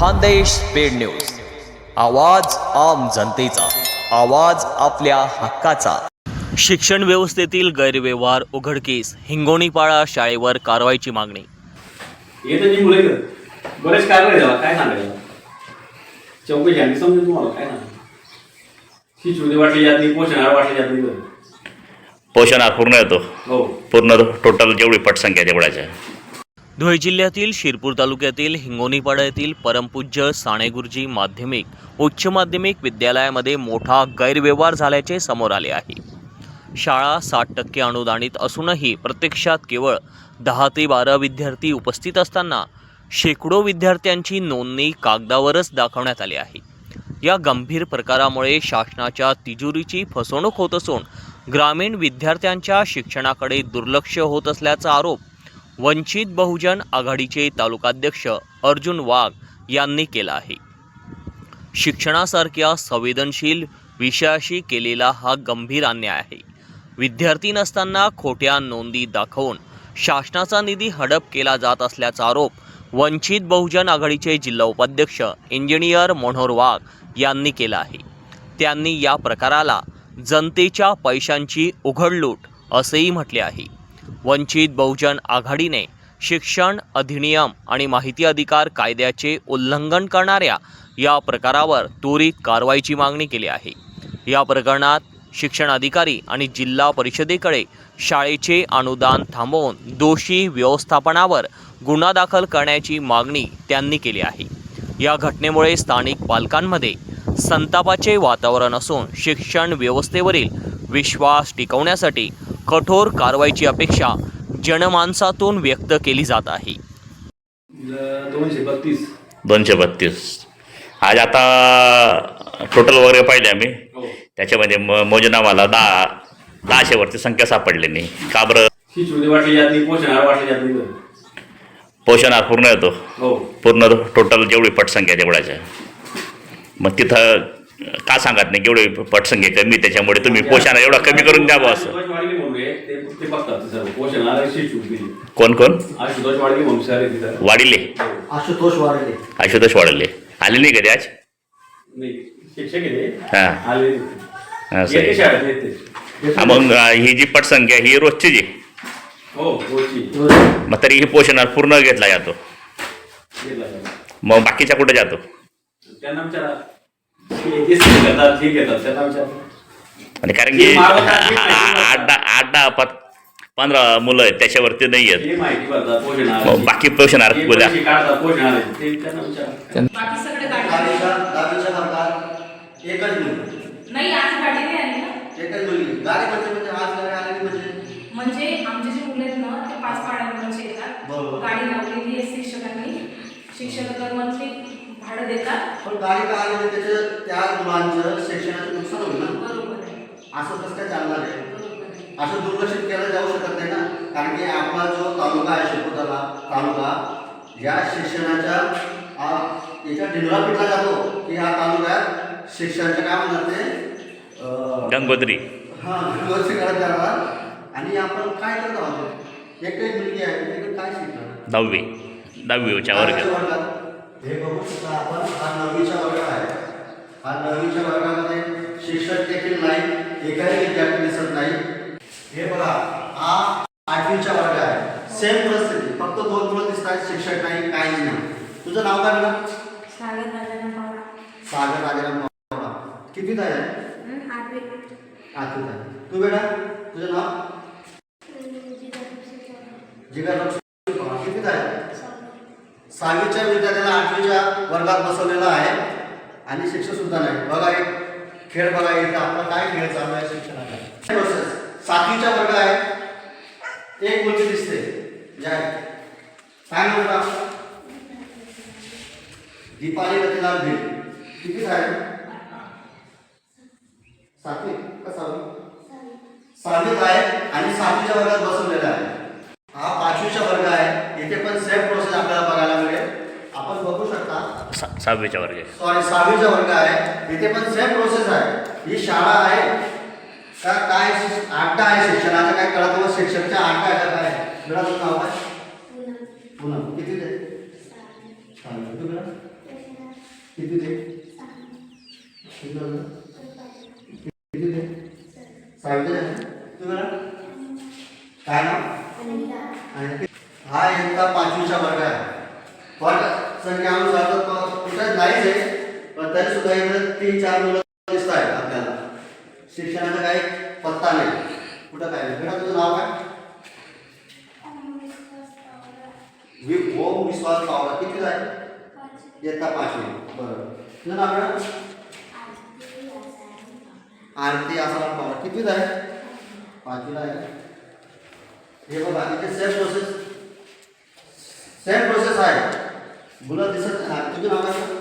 Khandesh speed news. आवाज आम जनतेचा. आवाज आपल्या हक्काचा. शिक्षण व्यवस्थेतील गैरव्यवहार उघडकीस हिंगोणीपाडा शाळेवर कारवाईची मागणी. येतं जी मुलं बरेच काय काय सांगायचं? चौकशी समजेल तुम्हाला. काय सांगा शिशुवृत्ती वाटली जात नाही पोषण आहार वाटली जात नाही. बरं. पोषण आहार पूर्ण येतो. हो. पूर्ण टोटल जेवढी पटसंख्या तेवढ्याच्या धुळे जिल्ह्यातील शिरपूर तालुक्यातील हिंगोनीपाडा येथील परमपूज्य साणेगुरुजी माध्यमिक उच्च माध्यमिक विद्यालयामध्ये मोठा गैरव्यवहार झाल्याचे समोर आले आहे. शाळा साठ टक्के अनुदानित असूनही प्रत्यक्षात केवळ दहा ते बारा विद्यार्थी उपस्थित असताना शेकडो विद्यार्थ्यांची नोंदणी कागदावरच दाखवण्यात आली आहे. या गंभीर प्रकारामुळे शासनाच्या तिजोरीची फसवणूक होत असून ग्रामीण विद्यार्थ्यांच्या शिक्षणाकडे दुर्लक्ष होत असल्याचा आरोप वंचित बहुजन आघाडीचे तालुकाध्यक्ष अर्जुन वाघ यांनी केला आहे. शिक्षणासारख्या संवेदनशील विषयाशी केलेला हा गंभीर अन्याय आहे. विद्यार्थी नसताना खोट्या नोंदी दाखवून शासनाचा निधी हडप केला जात असल्याचा आरोप वंचित बहुजन आघाडीचे जिल्हा उपाध्यक्ष इंजिनियर मनोहर वाघ यांनी केला आहे. त्यांनी या प्रकाराला जनतेच्या पैशांची उघडलूट असेही म्हटले आहे. वंचित बहुजन आघाडीने शिक्षण अधिनियम आणि माहिती अधिकार कायद्याचे उल्लंघन करणाऱ्या या प्रकारावर त्वरित कारवाईची मागणी केली आहे. या प्रकरणात शिक्षण अधिकारी आणि जिल्हा परिषदेकडे शाळेचे अनुदान थांबवून दोषी व्यवस्थापनावर गुन्हा दाखल करण्याची मागणी त्यांनी केली आहे. या घटनेमुळे स्थानिक पालकांमध्ये संतापाचे वातावरण असून शिक्षण व्यवस्थेवरील विश्वास टिकवण्यासाठी कठोर कारवाईची अपेक्षा जनमानसातून व्यक्त केली जात आहे. दोनशे बत्तीस. दोनशे बत्तीस. आज आता टोटल वगैरे पाहिले आम्ही. हो. त्याच्यामध्ये म मोजना मला दहा दहाशेवरती संख्या सापडली नाही. का बरं? शिशुवृत्ती वाटली जात नाही पोषण आहार वाटली जात नाही. बरं. पोषण आहार पूर्ण येतो. हो. पूर्ण टोटल जेवढी पटसंख्या तेवढ्याच्या मग तिथं का सांगत नाही केवढी पटसंख्या कमी त्याच्यामुळे तुम्ही पोषण एवढा कमी करून द्या बुवा असं. म्हणून. ते ते बघतात सर्व. आहार शिशुवृत्ती कोण कोण? आशुतोष सर आहे तिथं. वाढिले. आशुतोष वाढले आशुतोष वाढले आले नाही कधी आज? नाही शिक्षक आहे ते. हा. आले. असं आहे. येते शाळेत येते. हा, मग अं, ही जी पटसंख्या ही रोजची जी? हो रोजची. मग तरी ही पोषण आहार पूर्ण घेतला जातो. मग बाकीच्या कुठे जातो? त्यांना विचारा. घेतात त्यांना विचारा. आणि कारण की आठ दहा आठ दहा प- पंधरा मुलं आहेत त्याच्यावरती नाही आहेत. हे. बाकी पोषण आहार बोला. म्हणजे म्हणजे म्हणजे म्हणजे आमचे जे मुलं आहेत ना ते पाच पाड्यांवरचे येतात. गाडी लावलेली आहे शिक्षकांनी. शिक्षक तर मंथली भाडं देतात. पण गाडी का आली म्हणजे त्याच्या त्या मुलांचं शैक्षणाचं नुकसान होईल ना. असं कसं काय चालणार आहे? असं दुर्लक्षित केलं जाऊ शकत नाही ना? कारण की आपला जो तालुका आहे शिरपूर तालुका या शिक्षणाच्या याच्या पिटला जातो की या तालुक्यात शिक्षणाच्या काय म्हणतात ते? गंगोत्री. हा वर्ष करत जाणार. आणि आपण काय करत आहोत? एकच मुलगी आहे तिकडे काय शिकणार? दहावी. दहावीच्या वर्गात. हे बघू शकता आपण हा नववीचा वर्ग आहे. हा नववीच्या वर्गामध्ये शिक्षक देखील नाही एकही विद्यार्थी दिसत नाही. हे बघा हा आठवीचा वर्ग आहे. सेम परिस्थिती फक्त दोन मुलं दिसत आहेत शिक्षक नाही काहीच नाही. तुझं नाव काय म्हणा सागर राजाराम पवार. सागर राजाराम पवार. कितवीत आहे? आठवी आठवीत. आहे. तू बेटा तुझं नाव? जिगर. कितवीत आहे? सहावीच्या विद्यार्थ्याला आठवीच्या वर्गात बसवलेलं आहे. आणि शिक्षक सुद्धा नाही. बघा एक. खेळ बघा इथे आपला काय खेळ चालू आहे शिक्षणाचा प्रोसेस सातवीचा वर्ग आहे एक मुलगी दिसते. जय काय म्हणतात दीपाली रतीलाल भीड किती आहे सातवी? का सहावी सहावीत आहे आणि सातवीच्या वर्गात बसवलेला आहे. हा पाचवीचा वर्ग आहे इथे पण सेम प्रोसेस आपल्याला बघायला मिळेल आपण बघू शकता सा- सहावीच्या वर्गात सॉरी सहावीचा वर्ग आहे. इथे पण सेम प्रोसेस आहे. ही शाळा आहे. का काय आड्डा आहे शिक्षणाचा? काय कळत नाही, शिक्षकच्या आड्डा आहे काय? बेटा तुझं नाव काय? पुन्हा किती. तू? बेटा किती ते? आहे ना? मॅडम? काय नाव? आणि हा एकदा पाचवीचा वर्ग आहे. पण तो कुठेच नाहीच आहे पण तरी सुद्धा इकडे तीन चार मुलं दिसत आहेत आपल्याला. शिक्षणाचा काही पत्ता नाही. कुठं काय? नाही बेटा तुझं नाव काय? वि ओम विश्वास पावला. किती आहे येता पाचवी. बरोबर तुझं नाव मॅडम आरती आसाराम पावला. कितीच आहे पाचवीला आहे हे बघा इथे सेम प्रोसेस सेम प्रोसेस आहे. मुलं दिसत नाही. तुझं नाव काय?